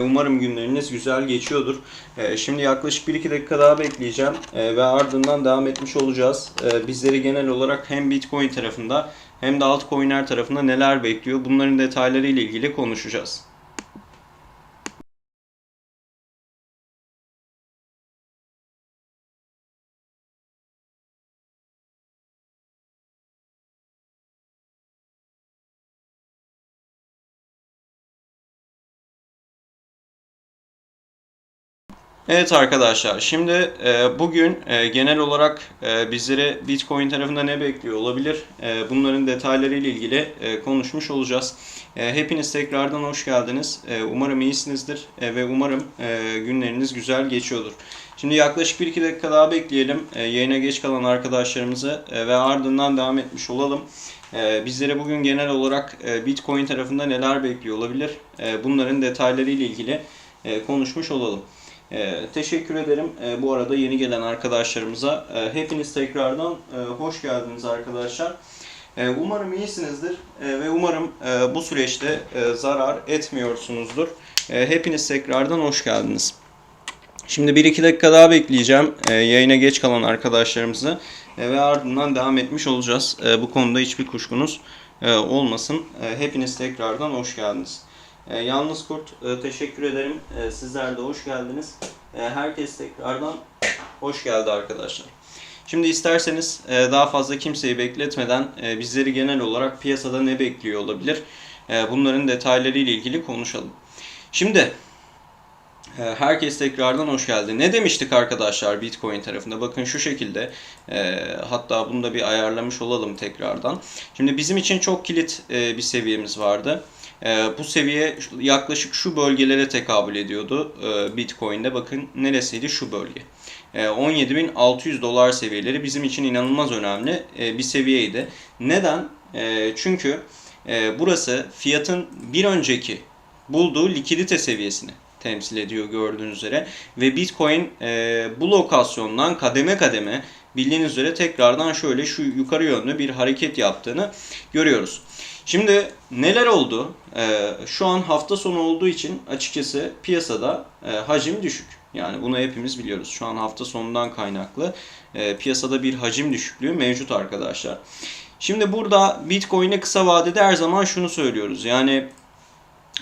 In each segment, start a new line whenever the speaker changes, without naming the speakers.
Umarım günleriniz güzel geçiyordur. Ee, Şimdi yaklaşık 1-2 dakika daha bekleyeceğim ee, ve ardından devam etmiş olacağız. Ee, Bizleri genel olarak hem Bitcoin tarafında hem de altcoin'ler tarafında neler bekliyor bunların detayları ile ilgili konuşacağız. Evet arkadaşlar, şimdi e, bugün e, genel olarak e, bizleri Bitcoin tarafında ne bekliyor olabilir? E, bunların detayları ile ilgili e, konuşmuş olacağız. E, hepiniz tekrardan hoş geldiniz. E, umarım iyisinizdir e, ve umarım e, günleriniz güzel geçiyordur. Şimdi yaklaşık 1-2 dakika daha bekleyelim e, yayına geç kalan arkadaşlarımızı e, ve ardından devam etmiş olalım. E, bizlere bugün genel olarak e, Bitcoin tarafında neler bekliyor olabilir? E, bunların detayları ile ilgili e, konuşmuş olalım. Ee, teşekkür ederim. Ee, bu arada yeni gelen arkadaşlarımıza e, hepiniz tekrardan e, hoş geldiniz arkadaşlar. E, umarım iyisinizdir e, ve umarım e, bu süreçte e, zarar etmiyorsunuzdur. E, hepiniz tekrardan hoş geldiniz. Şimdi 1-2 dakika daha bekleyeceğim e, yayına geç kalan arkadaşlarımızı e, ve ardından devam etmiş olacağız. E, bu konuda hiçbir kuşkunuz e, olmasın. E, hepiniz tekrardan hoş geldiniz. E, Yalnız Kurt e, teşekkür ederim. E, sizler de hoş geldiniz. E, herkes tekrardan hoş geldi arkadaşlar. Şimdi isterseniz e, daha fazla kimseyi bekletmeden e, bizleri genel olarak piyasada ne bekliyor olabilir? E, bunların detayları ile ilgili konuşalım. Şimdi e, Herkes tekrardan hoş geldi. Ne demiştik arkadaşlar Bitcoin tarafında? Bakın şu şekilde e, hatta bunu da bir ayarlamış olalım tekrardan. Şimdi bizim için çok kilit e, bir seviyemiz vardı. E, bu seviye yaklaşık şu bölgelere tekabül ediyordu e, Bitcoin'de. Bakın neresiydi? Şu bölge. E, 17.600 dolar seviyeleri bizim için inanılmaz önemli e, bir seviyeydi. Neden? E, çünkü e, burası fiyatın bir önceki bulduğu likidite seviyesini temsil ediyor gördüğünüz üzere. Ve Bitcoin e, bu lokasyondan kademe kademe bildiğiniz üzere tekrardan şöyle şu yukarı yönlü bir hareket yaptığını görüyoruz. Şimdi neler oldu? E, şu an hafta sonu olduğu için açıkçası piyasada e, hacim düşük. Yani bunu hepimiz biliyoruz. Şu an hafta sonundan kaynaklı e, piyasada bir hacim düşüklüğü mevcut arkadaşlar. Şimdi burada Bitcoin'e kısa vadede her zaman şunu söylüyoruz. Yani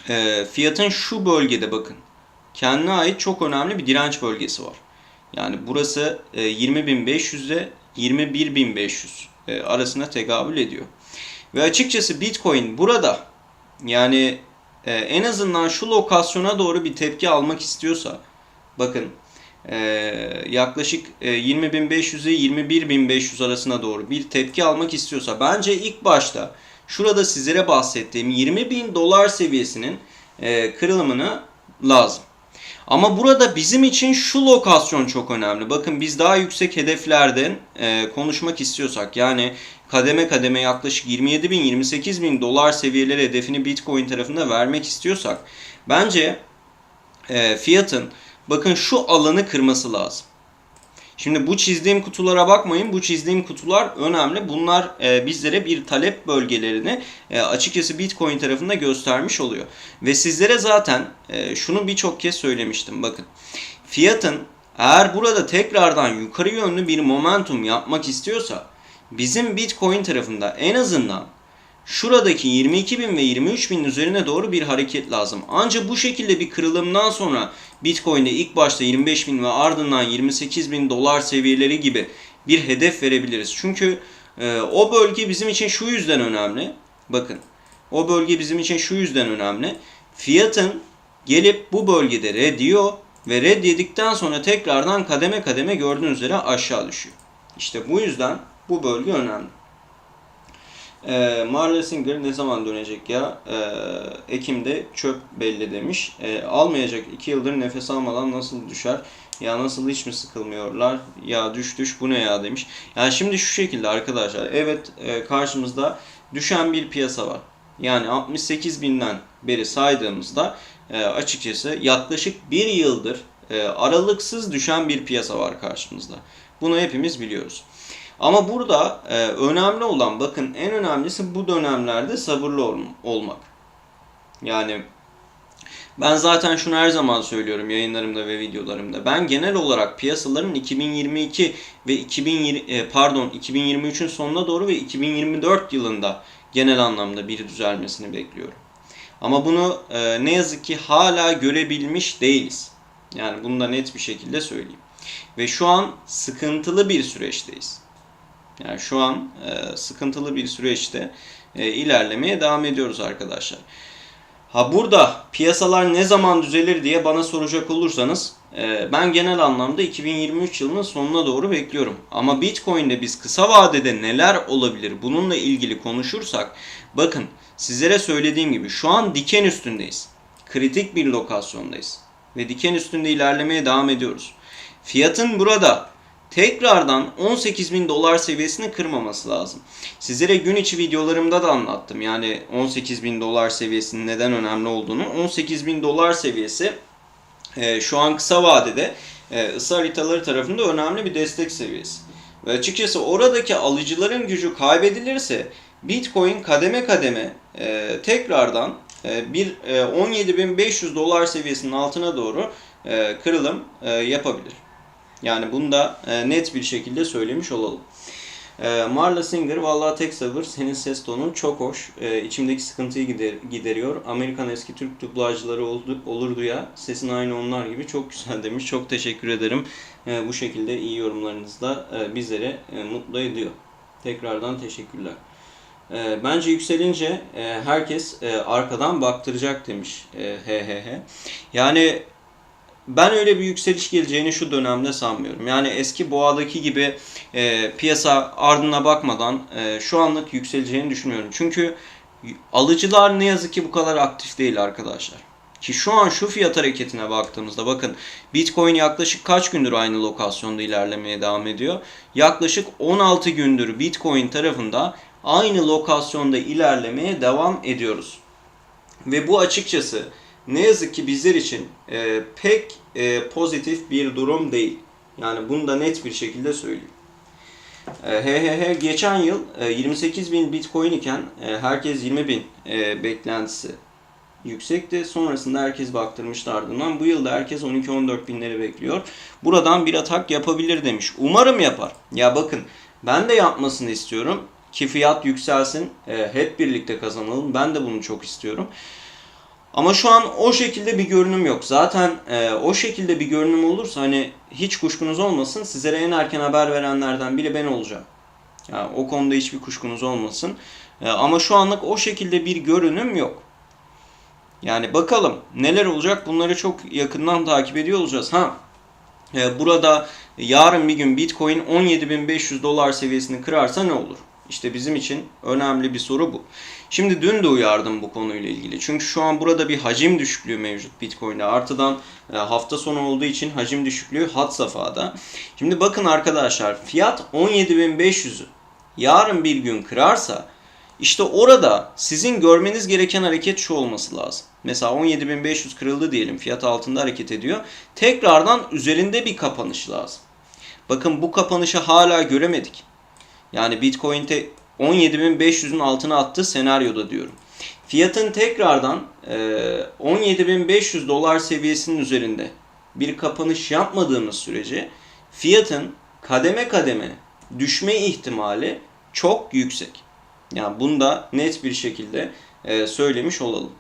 e, fiyatın şu bölgede bakın kendine ait çok önemli bir direnç bölgesi var. Yani burası e, 20.500 ile 21.500 e, arasına tekabül ediyor. Ve açıkçası Bitcoin burada yani e, en azından şu lokasyona doğru bir tepki almak istiyorsa bakın e, yaklaşık e, 20.500 ile 21.500 arasına doğru bir tepki almak istiyorsa bence ilk başta şurada sizlere bahsettiğim 20.000 dolar seviyesinin e, kırılımını lazım. Ama burada bizim için şu lokasyon çok önemli. Bakın biz daha yüksek hedeflerden e, konuşmak istiyorsak yani kademe kademe yaklaşık 27 bin 28 bin dolar seviyeleri hedefini Bitcoin tarafında vermek istiyorsak bence e, fiyatın bakın şu alanı kırması lazım. Şimdi bu çizdiğim kutulara bakmayın. Bu çizdiğim kutular önemli. Bunlar e, bizlere bir talep bölgelerini e, açıkçası Bitcoin tarafında göstermiş oluyor. Ve sizlere zaten e, şunu birçok kez söylemiştim. Bakın fiyatın eğer burada tekrardan yukarı yönlü bir momentum yapmak istiyorsa bizim Bitcoin tarafında en azından şuradaki 22.000 ve 23.000 üzerine doğru bir hareket lazım. Ancak bu şekilde bir kırılımdan sonra Bitcoin'de ilk başta 25.000 ve ardından 28.000 dolar seviyeleri gibi bir hedef verebiliriz. Çünkü e, o bölge bizim için şu yüzden önemli. Bakın o bölge bizim için şu yüzden önemli. Fiyatın gelip bu bölgede red diyor ve red yedikten sonra tekrardan kademe kademe gördüğünüz üzere aşağı düşüyor. İşte bu yüzden bu bölge önemli. E, Marla Singer ne zaman dönecek ya? E, Ekim'de çöp belli demiş. E, almayacak. 2 yıldır nefes almadan nasıl düşer? Ya nasıl hiç mi sıkılmıyorlar? Ya düş düş bu ne ya demiş. Yani şimdi şu şekilde arkadaşlar. Evet e, karşımızda düşen bir piyasa var. Yani 68 binden beri saydığımızda e, açıkçası yaklaşık bir yıldır e, aralıksız düşen bir piyasa var karşımızda. Bunu hepimiz biliyoruz. Ama burada e, önemli olan bakın en önemlisi bu dönemlerde sabırlı ol- olmak. Yani Ben zaten şunu her zaman söylüyorum yayınlarımda ve videolarımda. Ben genel olarak piyasaların 2022 ve 2020 e, pardon 2023'ün sonuna doğru ve 2024 yılında genel anlamda bir düzelmesini bekliyorum. Ama bunu e, ne yazık ki hala görebilmiş değiliz. Yani bunu da net bir şekilde söyleyeyim. Ve şu an sıkıntılı bir süreçteyiz. Yani şu an e, sıkıntılı bir süreçte e, ilerlemeye devam ediyoruz arkadaşlar. Ha burada piyasalar ne zaman düzelir diye bana soracak olursanız e, ben genel anlamda 2023 yılının sonuna doğru bekliyorum. Ama Bitcoin'de biz kısa vadede neler olabilir bununla ilgili konuşursak bakın sizlere söylediğim gibi şu an diken üstündeyiz. Kritik bir lokasyondayız ve diken üstünde ilerlemeye devam ediyoruz. Fiyatın burada tekrardan 18 bin dolar seviyesini kırmaması lazım. Sizlere gün içi videolarımda da anlattım. Yani 18 bin dolar seviyesinin neden önemli olduğunu. 18 bin dolar seviyesi e, şu an kısa vadede e, ısı haritaları tarafında önemli bir destek seviyesi. Ve açıkçası oradaki alıcıların gücü kaybedilirse Bitcoin kademe kademe e, tekrardan e, bir e, 17.500 dolar seviyesinin altına doğru e, kırılım e, yapabilir. Yani bunu da e, net bir şekilde söylemiş olalım. E, Marla Singer vallahi tek sabır senin ses tonun çok hoş. E, içimdeki sıkıntıyı gider, gideriyor. Amerikan eski Türk dublajcıları oldu, olurdu ya. Sesin aynı onlar gibi çok güzel demiş. Çok teşekkür ederim. E, bu şekilde iyi yorumlarınız da e, bizleri e, mutlu ediyor. Tekrardan teşekkürler. E, bence yükselince e, herkes e, arkadan baktıracak demiş. He he he. Yani ben öyle bir yükseliş geleceğini şu dönemde sanmıyorum. Yani eski boğadaki gibi e, piyasa ardına bakmadan e, şu anlık yükseleceğini düşünmüyorum. Çünkü alıcılar ne yazık ki bu kadar aktif değil arkadaşlar. Ki şu an şu fiyat hareketine baktığımızda bakın Bitcoin yaklaşık kaç gündür aynı lokasyonda ilerlemeye devam ediyor? Yaklaşık 16 gündür Bitcoin tarafında aynı lokasyonda ilerlemeye devam ediyoruz. Ve bu açıkçası ne yazık ki bizler için e, pek e, pozitif bir durum değil. Yani bunu da net bir şekilde söyleyeyim. E, HHH geçen yıl e, 28 bin bitcoin iken e, herkes 20 bin e, beklentisi yüksekti. Sonrasında herkes baktırmıştı ardından. Bu yılda herkes 12-14 binleri bekliyor. Buradan bir atak yapabilir demiş. Umarım yapar. Ya bakın ben de yapmasını istiyorum ki fiyat yükselsin. E, hep birlikte kazanalım. Ben de bunu çok istiyorum. Ama şu an o şekilde bir görünüm yok. Zaten e, o şekilde bir görünüm olursa hani hiç kuşkunuz olmasın. Sizlere en erken haber verenlerden biri ben olacağım. Yani o konuda hiçbir kuşkunuz olmasın. E, ama şu anlık o şekilde bir görünüm yok. Yani bakalım neler olacak bunları çok yakından takip ediyor olacağız. Ha e, burada yarın bir gün Bitcoin 17.500 dolar seviyesini kırarsa ne olur? İşte bizim için önemli bir soru bu. Şimdi dün de uyardım bu konuyla ilgili. Çünkü şu an burada bir hacim düşüklüğü mevcut Bitcoin'de. Artıdan e, hafta sonu olduğu için hacim düşüklüğü hat safhada. Şimdi bakın arkadaşlar fiyat 17.500'ü yarın bir gün kırarsa işte orada sizin görmeniz gereken hareket şu olması lazım. Mesela 17.500 kırıldı diyelim fiyat altında hareket ediyor. Tekrardan üzerinde bir kapanış lazım. Bakın bu kapanışı hala göremedik. Yani Bitcoin'te 17.500'ün altına attığı senaryoda diyorum. Fiyatın tekrardan 17.500 dolar seviyesinin üzerinde bir kapanış yapmadığımız sürece fiyatın kademe kademe düşme ihtimali çok yüksek. Yani bunu da net bir şekilde söylemiş olalım.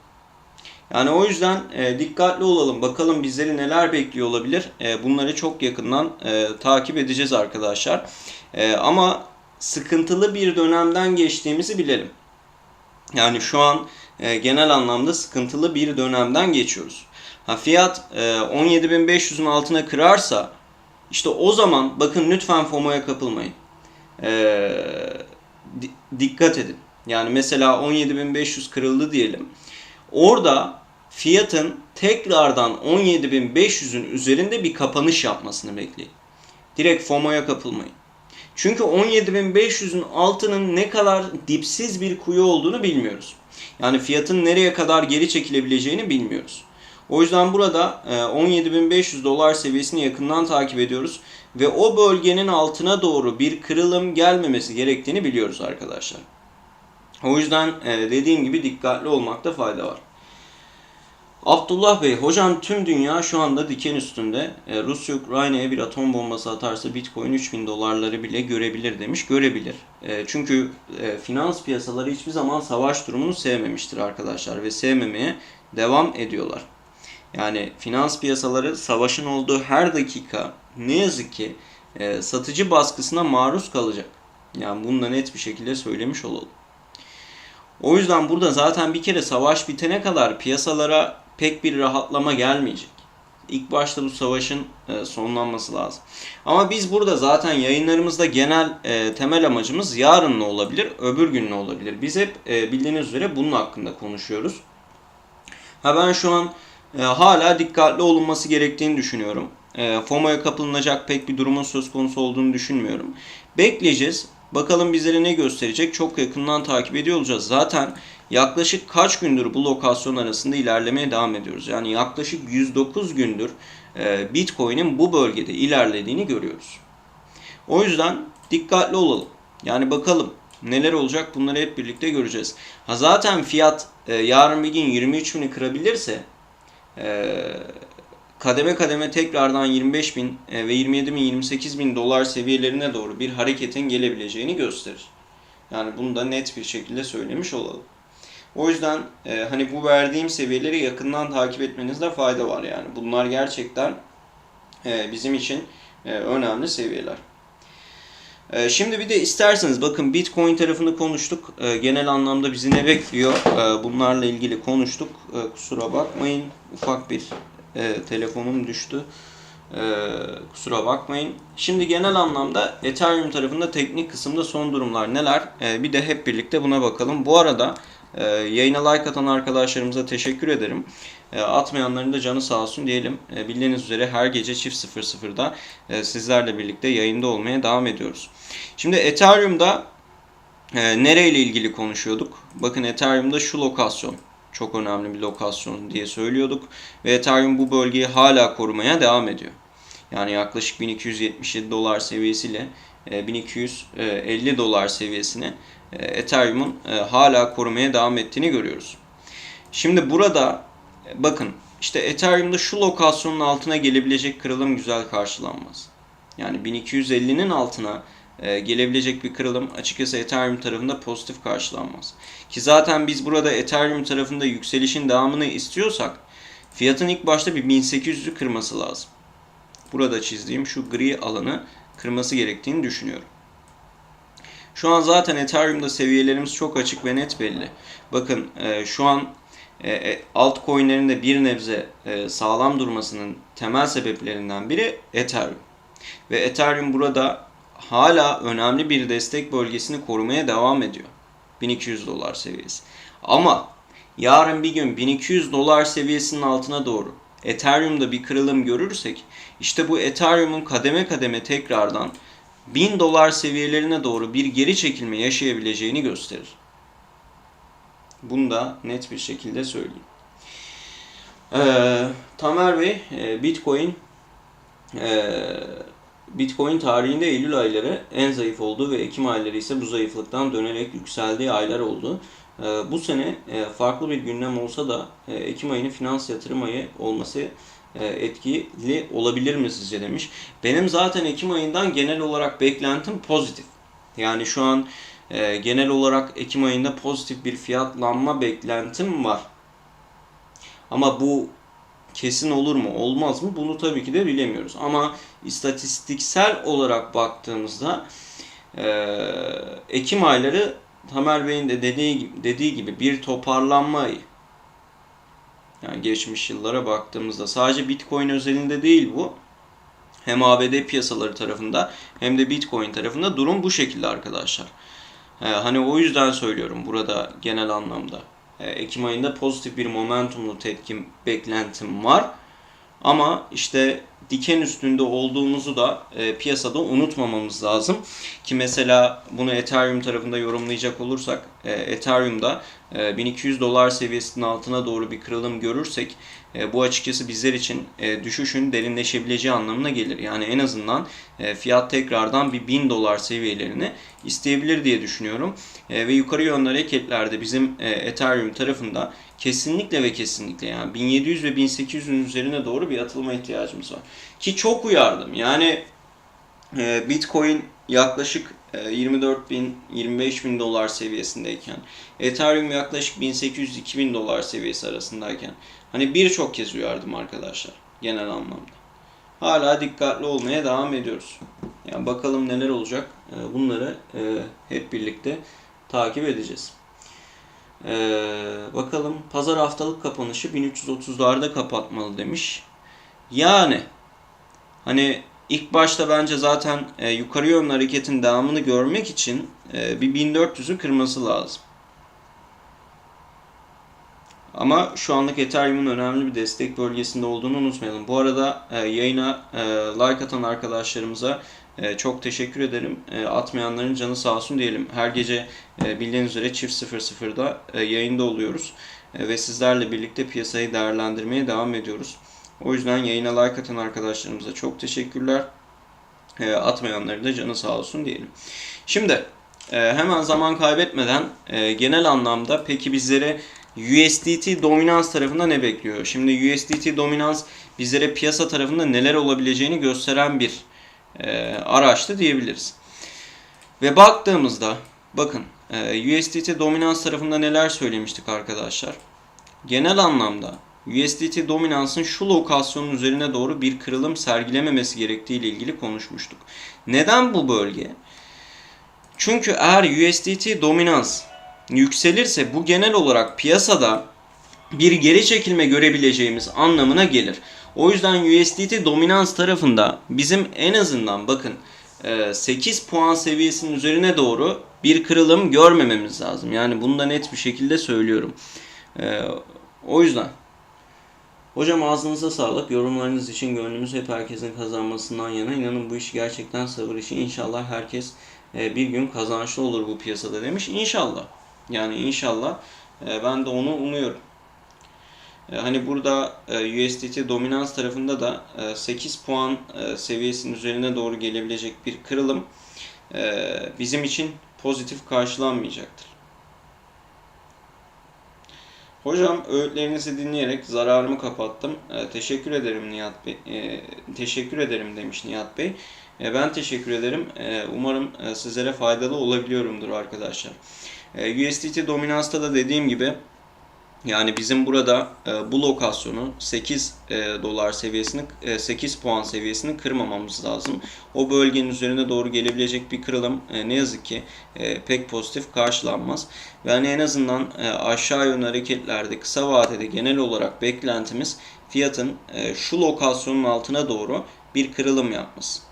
Yani o yüzden e, dikkatli olalım. Bakalım bizleri neler bekliyor olabilir. E, bunları çok yakından e, takip edeceğiz arkadaşlar. E, ama sıkıntılı bir dönemden geçtiğimizi bilelim. Yani şu an e, genel anlamda sıkıntılı bir dönemden geçiyoruz. Ha, fiyat e, 17.500'ün altına kırarsa işte o zaman bakın lütfen FOMO'ya kapılmayın. E, di, dikkat edin. Yani mesela 17.500 kırıldı diyelim. Orada fiyatın tekrardan 17.500'ün üzerinde bir kapanış yapmasını bekleyin. Direkt FOMO'ya kapılmayın. Çünkü 17.500'ün altının ne kadar dipsiz bir kuyu olduğunu bilmiyoruz. Yani fiyatın nereye kadar geri çekilebileceğini bilmiyoruz. O yüzden burada 17.500 e, dolar seviyesini yakından takip ediyoruz. Ve o bölgenin altına doğru bir kırılım gelmemesi gerektiğini biliyoruz arkadaşlar. O yüzden e, dediğim gibi dikkatli olmakta fayda var. Abdullah Bey, hocam tüm dünya şu anda diken üstünde. E, Rusya Ukrayna'ya bir atom bombası atarsa Bitcoin 3000 dolarları bile görebilir demiş. Görebilir. E, çünkü e, finans piyasaları hiçbir zaman savaş durumunu sevmemiştir arkadaşlar ve sevmemeye devam ediyorlar. Yani finans piyasaları savaşın olduğu her dakika ne yazık ki satıcı baskısına maruz kalacak. Yani bunu da net bir şekilde söylemiş olalım. O yüzden burada zaten bir kere savaş bitene kadar piyasalara pek bir rahatlama gelmeyecek. İlk başta bu savaşın e, sonlanması lazım. Ama biz burada zaten yayınlarımızda genel e, temel amacımız yarın ne olabilir, öbür gün ne olabilir. Biz hep e, bildiğiniz üzere bunun hakkında konuşuyoruz. Ha ben şu an hala dikkatli olunması gerektiğini düşünüyorum. E, FOMO'ya kapılınacak pek bir durumun söz konusu olduğunu düşünmüyorum. Bekleyeceğiz. Bakalım bizlere ne gösterecek? Çok yakından takip ediyor olacağız. Zaten yaklaşık kaç gündür bu lokasyon arasında ilerlemeye devam ediyoruz. Yani yaklaşık 109 gündür e, Bitcoin'in bu bölgede ilerlediğini görüyoruz. O yüzden dikkatli olalım. Yani bakalım neler olacak bunları hep birlikte göreceğiz. Ha zaten fiyat e, yarın bir gün 23 bini kırabilirse e, kademe kademe tekrardan 25 bin e, ve 27 bin 28 bin dolar seviyelerine doğru bir hareketin gelebileceğini gösterir. Yani bunu da net bir şekilde söylemiş olalım. O yüzden e, hani bu verdiğim seviyeleri yakından takip etmenizde fayda var yani. Bunlar gerçekten e, bizim için e, önemli seviyeler. E, şimdi bir de isterseniz bakın Bitcoin tarafını konuştuk. E, genel anlamda bizi ne bekliyor? E, bunlarla ilgili konuştuk. E, kusura bakmayın. Ufak bir e, telefonum düştü. E, kusura bakmayın. Şimdi genel anlamda Ethereum tarafında teknik kısımda son durumlar neler? E, bir de hep birlikte buna bakalım. Bu arada e, yayına like atan arkadaşlarımıza teşekkür ederim. E, atmayanların da canı sağ olsun diyelim. E, bildiğiniz üzere her gece çift 00'da e, sizlerle birlikte yayında olmaya devam ediyoruz. Şimdi Ethereum'da e, nereyle ilgili konuşuyorduk? Bakın Ethereum'da şu lokasyon çok önemli bir lokasyon diye söylüyorduk. Ve Ethereum bu bölgeyi hala korumaya devam ediyor. Yani yaklaşık 1277 dolar seviyesiyle 1250 dolar seviyesine e, Ethereum'un e, hala korumaya devam ettiğini görüyoruz. Şimdi burada e, bakın işte Ethereum'da şu lokasyonun altına gelebilecek kırılım güzel karşılanmaz. Yani 1250'nin altına gelebilecek bir kırılım açıkçası Ethereum tarafında pozitif karşılanmaz. Ki zaten biz burada Ethereum tarafında yükselişin devamını istiyorsak fiyatın ilk başta bir 1800'ü kırması lazım. Burada çizdiğim şu gri alanı kırması gerektiğini düşünüyorum. Şu an zaten Ethereum'da seviyelerimiz çok açık ve net belli. Bakın e, şu an e, altcoin'lerin de bir nebze e, sağlam durmasının temel sebeplerinden biri Ethereum. Ve Ethereum burada hala önemli bir destek bölgesini korumaya devam ediyor. 1200 dolar seviyesi. Ama yarın bir gün 1200 dolar seviyesinin altına doğru Ethereum'da bir kırılım görürsek işte bu Ethereum'un kademe kademe tekrardan 1000 dolar seviyelerine doğru bir geri çekilme yaşayabileceğini gösterir. Bunu da net bir şekilde söyleyeyim. Ee, Tamer Bey, e, Bitcoin e, Bitcoin tarihinde Eylül ayları en zayıf olduğu ve Ekim ayları ise bu zayıflıktan dönerek yükseldiği aylar oldu. Ee, bu sene e, farklı bir gündem olsa da e, Ekim ayının finans yatırım ayı olması e, etkili olabilir mi sizce demiş. Benim zaten Ekim ayından genel olarak beklentim pozitif. Yani şu an genel olarak Ekim ayında pozitif bir fiyatlanma beklentim var. Ama bu kesin olur mu olmaz mı bunu tabii ki de bilemiyoruz. Ama istatistiksel olarak baktığımızda Ekim ayları Tamer Bey'in de dediği, dediği gibi bir toparlanma. Yani geçmiş yıllara baktığımızda sadece Bitcoin özelinde değil bu. Hem ABD piyasaları tarafında hem de Bitcoin tarafında durum bu şekilde arkadaşlar. Ee, hani o yüzden söylüyorum burada genel anlamda. Ee, Ekim ayında pozitif bir momentumlu tepkim beklentim var. Ama işte diken üstünde olduğumuzu da e, piyasada unutmamamız lazım. Ki mesela bunu Ethereum tarafında yorumlayacak olursak e, Ethereum'da e, 1200 dolar seviyesinin altına doğru bir kırılım görürsek e, bu açıkçası bizler için e, düşüşün derinleşebileceği anlamına gelir. Yani en azından e, fiyat tekrardan bir 1000 dolar seviyelerini isteyebilir diye düşünüyorum. Ve yukarı yönlü hareketlerde bizim Ethereum tarafında kesinlikle ve kesinlikle yani 1700 ve 1800'ün üzerine doğru bir atılma ihtiyacımız var. Ki çok uyardım. Yani Bitcoin yaklaşık 24 bin 25 bin dolar seviyesindeyken Ethereum yaklaşık 1800-2000 dolar seviyesi arasındayken hani birçok kez uyardım arkadaşlar genel anlamda. Hala dikkatli olmaya devam ediyoruz. Yani bakalım neler olacak. E, bunları e, hep birlikte takip edeceğiz. Bakalım pazar haftalık kapanışı 1330'larda kapatmalı demiş. Yani hani ilk başta bence zaten e, yukarı yönlü hareketin devamını görmek için e, bir 1400'ü kırması lazım. Ama şu anlık Ethereum'un önemli bir destek bölgesinde olduğunu unutmayalım. Bu arada e, yayına e, like atan arkadaşlarımıza e, çok teşekkür ederim. E, atmayanların canı sağ olsun diyelim. Her gece e, bildiğiniz üzere çift 00'da e, yayında oluyoruz. E, ve sizlerle birlikte piyasayı değerlendirmeye devam ediyoruz. O yüzden yayına like atan arkadaşlarımıza çok teşekkürler. E, atmayanları da canı sağ olsun diyelim. Şimdi e, hemen zaman kaybetmeden e, genel anlamda peki bizlere USDT dominans tarafında ne bekliyor? Şimdi USDT dominans bizlere piyasa tarafında neler olabileceğini gösteren bir e, araçtı diyebiliriz. Ve baktığımızda bakın e, USDT dominans tarafında neler söylemiştik arkadaşlar? Genel anlamda USDT dominansın şu lokasyonun üzerine doğru bir kırılım sergilememesi gerektiği ile ilgili konuşmuştuk. Neden bu bölge? Çünkü eğer USDT dominans yükselirse bu genel olarak piyasada bir geri çekilme görebileceğimiz anlamına gelir. O yüzden USDT dominans tarafında bizim en azından bakın 8 puan seviyesinin üzerine doğru bir kırılım görmememiz lazım. Yani bunu da net bir şekilde söylüyorum. O yüzden Hocam ağzınıza sağlık. Yorumlarınız için gönlümüz hep herkesin kazanmasından yana. İnanın bu iş gerçekten sabır işi. İnşallah herkes bir gün kazançlı olur bu piyasada demiş. İnşallah. Yani inşallah ben de onu umuyorum. Hani burada USDT dominans tarafında da 8 puan seviyesinin üzerine doğru gelebilecek bir kırılım bizim için pozitif karşılanmayacaktır. Hocam öğütlerinizi dinleyerek zararımı kapattım. teşekkür ederim Nihat Bey. teşekkür ederim demiş Nihat Bey. ben teşekkür ederim. umarım sizlere faydalı olabiliyorumdur arkadaşlar. USDT dominansta da dediğim gibi yani bizim burada e, bu lokasyonu 8 e, dolar seviyesini e, 8 puan seviyesini kırmamamız lazım. O bölgenin üzerine doğru gelebilecek bir kırılım e, ne yazık ki e, pek pozitif karşılanmaz. Yani en azından e, aşağı yönlü hareketlerde kısa vadede genel olarak beklentimiz fiyatın e, şu lokasyonun altına doğru bir kırılım yapması.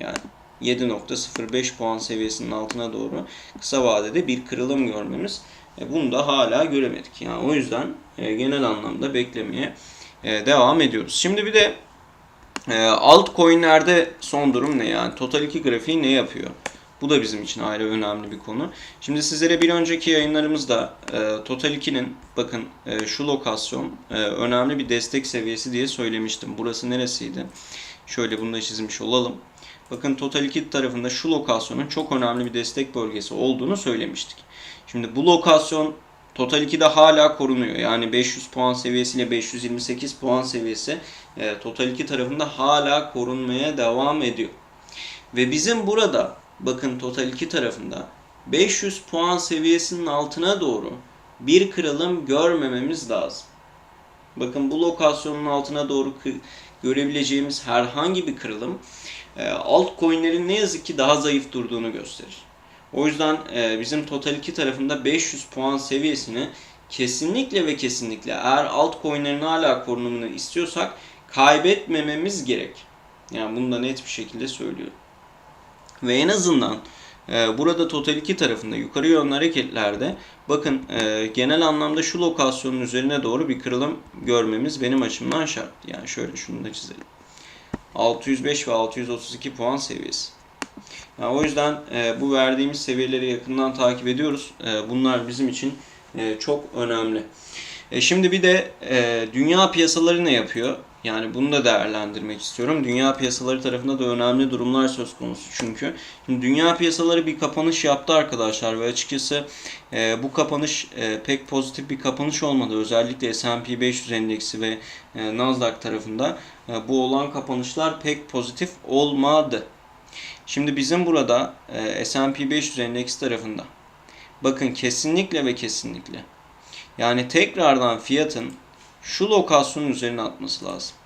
Yani 7.05 puan seviyesinin altına doğru kısa vadede bir kırılım görmemiz e, bunu da hala göremedik. Yani o yüzden e, genel anlamda beklemeye e, devam ediyoruz. Şimdi bir de e, altcoin'lerde son durum ne yani? Total 2 grafiği ne yapıyor? Bu da bizim için ayrı önemli bir konu. Şimdi sizlere bir önceki yayınlarımızda e, Total 2'nin bakın e, şu lokasyon e, önemli bir destek seviyesi diye söylemiştim. Burası neresiydi? Şöyle bunu da çizmiş olalım. Bakın Total 2 tarafında şu lokasyonun çok önemli bir destek bölgesi olduğunu söylemiştik. Şimdi bu lokasyon Total 2'de hala korunuyor. Yani 500 puan seviyesiyle 528 puan seviyesi e, Total 2 tarafında hala korunmaya devam ediyor. Ve bizim burada bakın Total 2 tarafında 500 puan seviyesinin altına doğru bir kırılım görmememiz lazım. Bakın bu lokasyonun altına doğru görebileceğimiz herhangi bir kırılım e, altcoin'lerin ne yazık ki daha zayıf durduğunu gösterir. O yüzden e, bizim Total 2 tarafında 500 puan seviyesini kesinlikle ve kesinlikle eğer altcoin'lerin hala korunumunu istiyorsak kaybetmememiz gerek. Yani bunu da net bir şekilde söylüyorum. Ve en azından burada Total 2 tarafında yukarı yönlü hareketlerde bakın e, genel anlamda şu lokasyonun üzerine doğru bir kırılım görmemiz benim açımdan şart. Yani şöyle şunu da çizelim. 605 ve 632 puan seviyesi. Yani o yüzden e, bu verdiğimiz seviyeleri yakından takip ediyoruz. E, bunlar bizim için çok önemli. Şimdi bir de dünya piyasaları ne yapıyor? Yani bunu da değerlendirmek istiyorum. Dünya piyasaları tarafında da önemli durumlar söz konusu çünkü. Şimdi dünya piyasaları bir kapanış yaptı arkadaşlar ve açıkçası e, bu kapanış e, pek pozitif bir kapanış olmadı. Özellikle S&P 500 endeksi ve e, Nasdaq tarafında e, bu olan kapanışlar pek pozitif olmadı. Şimdi bizim burada e, S&P 500 endeksi tarafında bakın kesinlikle ve kesinlikle yani tekrardan fiyatın şu lokasyonun üzerine atması lazım.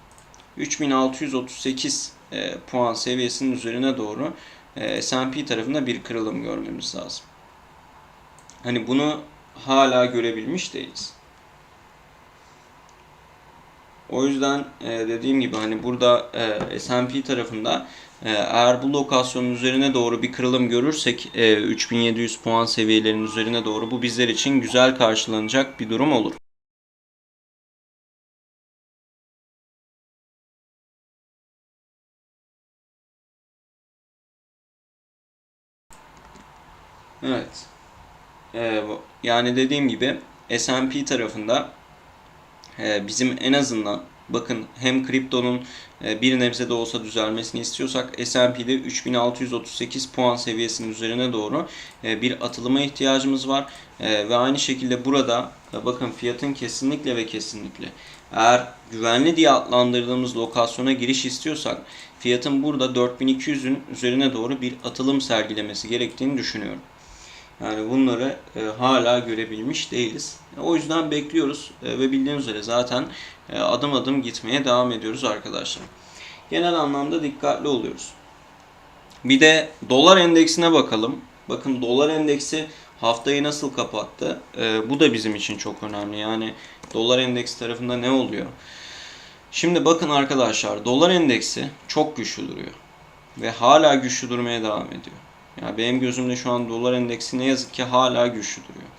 3638 e, puan seviyesinin üzerine doğru e, S&P tarafında bir kırılım görmemiz lazım. Hani bunu hala görebilmiş değiliz. O yüzden e, dediğim gibi hani burada e, S&P tarafında e, eğer bu lokasyonun üzerine doğru bir kırılım görürsek e, 3700 puan seviyelerinin üzerine doğru bu bizler için güzel karşılanacak bir durum olur. Evet. Ee, yani dediğim gibi S&P tarafında e, bizim en azından bakın hem kriptonun e, bir nebze de olsa düzelmesini istiyorsak S&P'de 3638 puan seviyesinin üzerine doğru e, bir atılıma ihtiyacımız var. E, ve aynı şekilde burada e, bakın fiyatın kesinlikle ve kesinlikle eğer güvenli diye adlandırdığımız lokasyona giriş istiyorsak fiyatın burada 4200'ün üzerine doğru bir atılım sergilemesi gerektiğini düşünüyorum. Yani bunları e, hala görebilmiş değiliz. E, o yüzden bekliyoruz e, ve bildiğiniz üzere zaten e, adım adım gitmeye devam ediyoruz arkadaşlar. Genel anlamda dikkatli oluyoruz. Bir de dolar endeksine bakalım. Bakın dolar endeksi haftayı nasıl kapattı? E, bu da bizim için çok önemli. Yani dolar endeksi tarafında ne oluyor? Şimdi bakın arkadaşlar dolar endeksi çok güçlü duruyor. Ve hala güçlü durmaya devam ediyor. Yani benim gözümde şu an dolar endeksi ne yazık ki hala güçlü duruyor.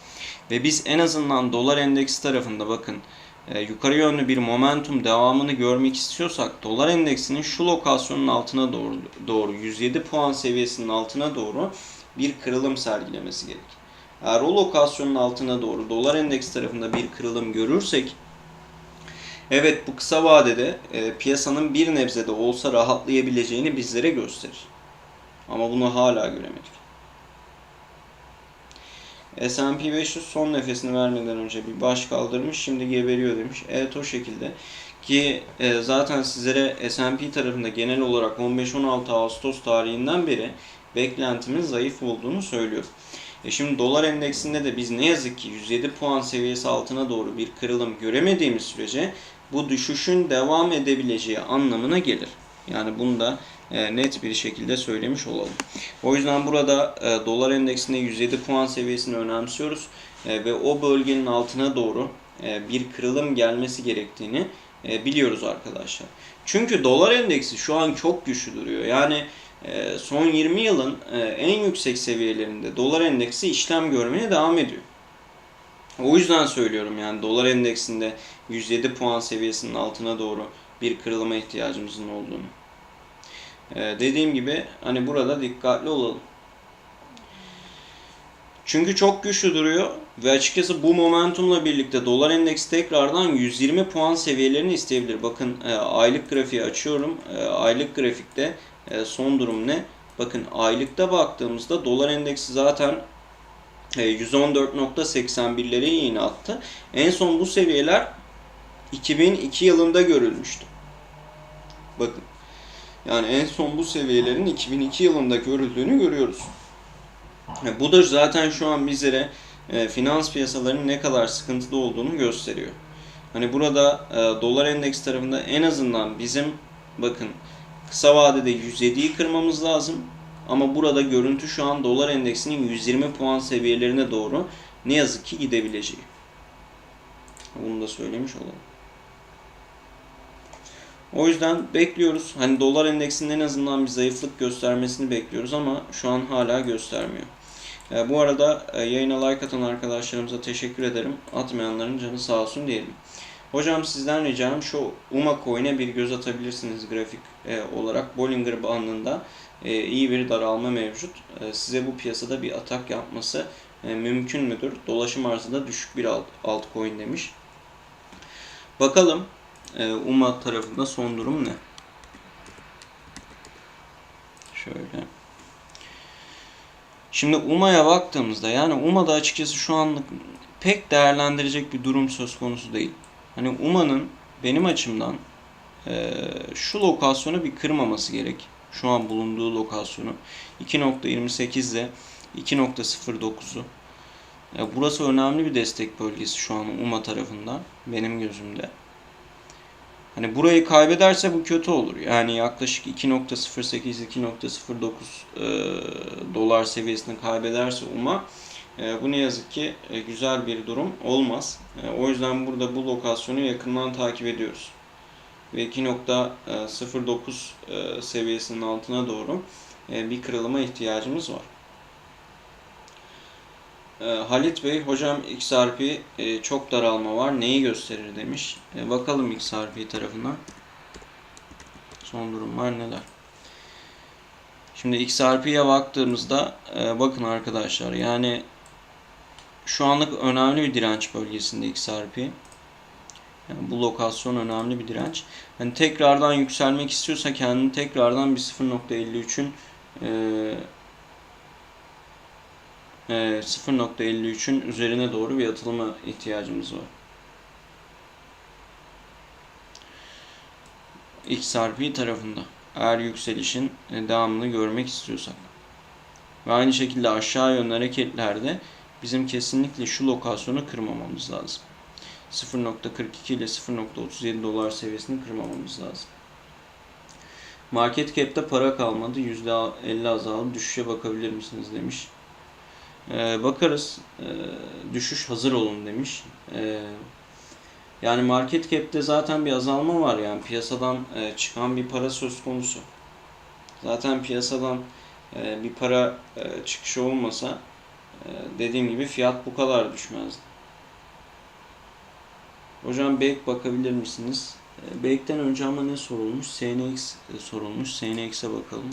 Ve biz en azından dolar endeksi tarafında bakın e, yukarı yönlü bir momentum devamını görmek istiyorsak dolar endeksinin şu lokasyonun altına doğru, doğru 107 puan seviyesinin altına doğru bir kırılım sergilemesi gerekir. Eğer o lokasyonun altına doğru dolar endeks tarafında bir kırılım görürsek evet bu kısa vadede e, piyasanın bir nebze de olsa rahatlayabileceğini bizlere gösterir. Ama bunu hala göremedik. S&P 500 son nefesini vermeden önce bir baş kaldırmış şimdi geberiyor demiş. Evet o şekilde. Ki e, zaten sizlere S&P tarafında genel olarak 15-16 Ağustos tarihinden beri beklentimin zayıf olduğunu söylüyor. E şimdi dolar endeksinde de biz ne yazık ki 107 puan seviyesi altına doğru bir kırılım göremediğimiz sürece bu düşüşün devam edebileceği anlamına gelir. Yani bunu da net bir şekilde söylemiş olalım. O yüzden burada e, dolar endeksinde 107 puan seviyesini önemsiyoruz e, ve o bölgenin altına doğru bir kırılım gelmesi gerektiğini biliyoruz arkadaşlar. Çünkü dolar endeksi şu an çok güçlü duruyor. Yani son 20 yılın en yüksek seviyelerinde dolar endeksi işlem görmeye devam ediyor. O yüzden söylüyorum yani dolar endeksinde 107 puan seviyesinin altına doğru bir kırılıma ihtiyacımızın olduğunu. Ee, dediğim gibi hani burada dikkatli olalım. Çünkü çok güçlü duruyor ve açıkçası bu momentumla birlikte dolar endeksi tekrardan 120 puan seviyelerini isteyebilir. Bakın e, aylık grafiği açıyorum. E, aylık grafikte e, son durum ne? Bakın aylıkta baktığımızda dolar endeksi zaten 114.81'lere iğne attı. En son bu seviyeler 2002 yılında görülmüştü. Bakın yani en son bu seviyelerin 2002 yılında görüldüğünü görüyoruz. E, bu da zaten şu an bizlere e, finans piyasalarının ne kadar sıkıntıda olduğunu gösteriyor. Hani burada e, dolar endeks tarafında en azından bizim bakın kısa vadede 107'yi kırmamız lazım. Ama burada görüntü şu an dolar endeksinin 120 puan seviyelerine doğru ne yazık ki gidebileceği. Bunu da söylemiş olalım. O yüzden bekliyoruz. Hani dolar endeksinin en azından bir zayıflık göstermesini bekliyoruz ama şu an hala göstermiyor. E, bu arada e, yayına like atan arkadaşlarımıza teşekkür ederim. Atmayanların canı sağ olsun diyelim. Hocam sizden ricam şu UMA coin'e bir göz atabilirsiniz grafik e, olarak. Bollinger bandında e, iyi bir daralma mevcut. E, size bu piyasada bir atak yapması e, mümkün müdür? Dolaşım arzında düşük bir alt, altcoin demiş. Bakalım e, UMA tarafında son durum ne? Şöyle. Şimdi UMA'ya baktığımızda yani UMA'da açıkçası şu anlık pek değerlendirecek bir durum söz konusu değil. Hani UMA'nın benim açımdan e, şu lokasyonu bir kırmaması gerek. Şu an bulunduğu lokasyonu 2.28 ile 2.09'u. E, burası önemli bir destek bölgesi şu an UMA tarafından benim gözümde. Hani burayı kaybederse bu kötü olur. Yani yaklaşık 2.08-2.09 e, dolar seviyesini kaybederse UMA e, bu ne yazık ki e, güzel bir durum olmaz. O yüzden burada bu lokasyonu yakından takip ediyoruz. Ve 2.09 e, seviyesinin altına doğru bir kırılıma ihtiyacımız var. E, Halit Bey, hocam XRP e, çok daralma var. Neyi gösterir demiş. E, bakalım XRP tarafına. Son durumlar neler? Şimdi XRP'ye baktığımızda e, bakın arkadaşlar yani şu anlık önemli bir direnç bölgesinde XRP. Yani bu lokasyon önemli bir direnç. Hani tekrardan yükselmek istiyorsa kendini tekrardan bir 0.53'ün e, 0.53'ün üzerine doğru bir atılma ihtiyacımız var. XRP tarafında eğer yükselişin e, devamını görmek istiyorsak. Ve aynı şekilde aşağı yönlü hareketlerde bizim kesinlikle şu lokasyonu kırmamamız lazım. 0.42 ile 0.37 dolar seviyesini kırmamamız lazım. Market cap'te para kalmadı. %50 azaldı. Düşüşe bakabilir misiniz demiş. Ee, bakarız. Ee, düşüş hazır olun demiş. Ee, yani market cap'te zaten bir azalma var yani piyasadan e, çıkan bir para söz konusu. Zaten piyasadan e, bir para e, çıkışı olmasa e, dediğim gibi fiyat bu kadar düşmezdi. Hocam Bake bakabilir misiniz? E, Bake'den önce ama ne sorulmuş? SNX e, sorulmuş. SNX'e bakalım.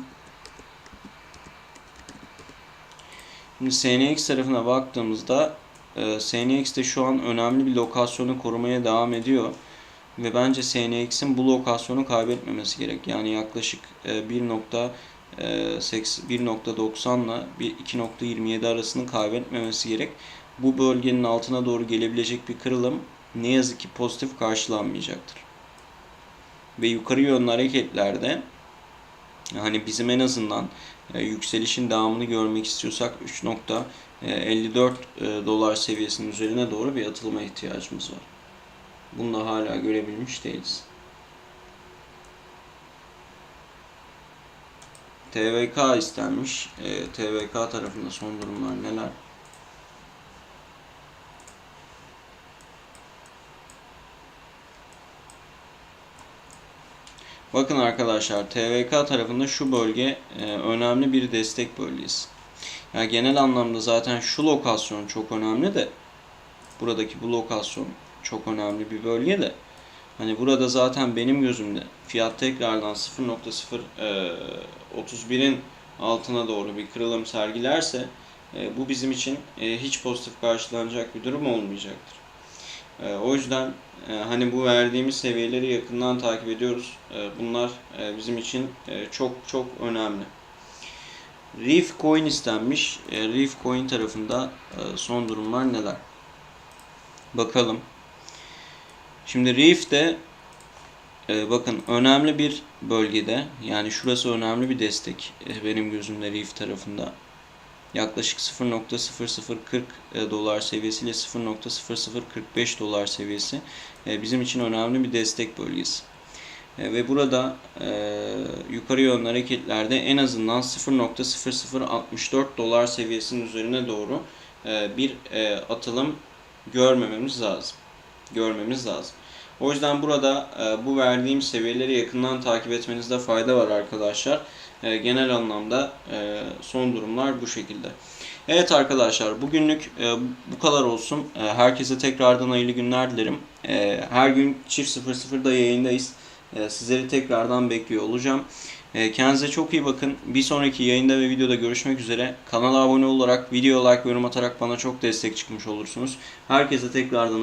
Şimdi SNX tarafına baktığımızda e, SNX de şu an önemli bir lokasyonu korumaya devam ediyor. Ve bence SNX'in bu lokasyonu kaybetmemesi gerek. Yani yaklaşık e, 1.90 ile 2.27 arasını kaybetmemesi gerek. Bu bölgenin altına doğru gelebilecek bir kırılım ne yazık ki pozitif karşılanmayacaktır. Ve yukarı yönlü hareketlerde hani bizim en azından e, yükselişin devamını görmek istiyorsak 3.54 e, dolar seviyesinin üzerine doğru bir atılma ihtiyacımız var. Bunu da hala görebilmiş değiliz. TVK istenmiş. E, TVK tarafında son durumlar neler? Bakın arkadaşlar TVK tarafında şu bölge e, önemli bir destek bölgesi. Yani genel anlamda zaten şu lokasyon çok önemli de buradaki bu lokasyon çok önemli bir bölge de hani burada zaten benim gözümde fiyat tekrardan 0.031'in e, altına doğru bir kırılım sergilerse e, bu bizim için e, hiç pozitif karşılanacak bir durum olmayacaktır. E, o yüzden e, hani bu verdiğimiz seviyeleri yakından takip ediyoruz. E, bunlar bizim için çok çok önemli. Reef Coin istenmiş. Reef Coin tarafında son durumlar neler? Bakalım. Şimdi Reef de bakın önemli bir bölgede yani şurası önemli bir destek benim gözümde Reef tarafında yaklaşık 0.0040 e, dolar seviyesi ile 0.0045 dolar seviyesi e, bizim için önemli bir destek bölgesi. E, ve burada yukarı yönlü hareketlerde en azından 0.0064 dolar seviyesinin üzerine doğru bir atılım görmememiz lazım. Görmemiz lazım. O yüzden burada bu verdiğim seviyeleri yakından takip etmenizde fayda var arkadaşlar. E, genel anlamda e, son durumlar bu şekilde. Evet arkadaşlar bugünlük e, bu kadar olsun. E, herkese tekrardan hayırlı günler dilerim. E, her gün çift 00'da yayındayız. E, sizleri tekrardan bekliyor olacağım. E, kendinize çok iyi bakın. Bir sonraki yayında ve videoda görüşmek üzere. Kanala abone olarak, video like, yorum atarak bana çok destek çıkmış olursunuz. Herkese tekrardan